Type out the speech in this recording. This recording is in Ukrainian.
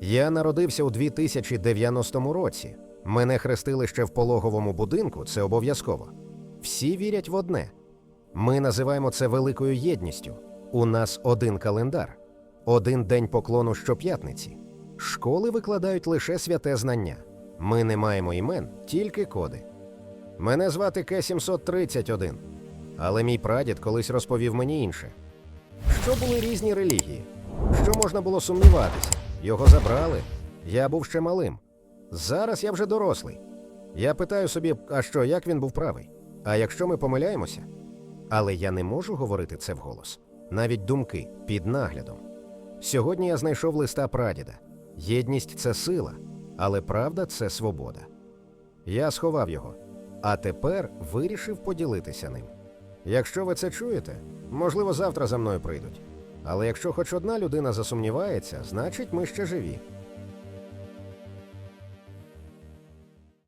Я народився у 2090 році. Мене хрестили ще в пологовому будинку, це обов'язково. Всі вірять в одне. Ми називаємо це великою єдністю. У нас один календар, один день поклону щоп'ятниці. Школи викладають лише святе знання. Ми не маємо імен, тільки коди. Мене звати К-731, але мій прадід колись розповів мені інше. Що були різні релігії? Що можна було сумніватися? Його забрали. Я був ще малим. Зараз я вже дорослий. Я питаю собі, а що, як він був правий? А якщо ми помиляємося? Але я не можу говорити це вголос. Навіть думки під наглядом. Сьогодні я знайшов листа прадіда. Єдність це сила, але правда це свобода. Я сховав його, а тепер вирішив поділитися ним. Якщо ви це чуєте, можливо, завтра за мною прийдуть. Але якщо хоч одна людина засумнівається, значить ми ще живі.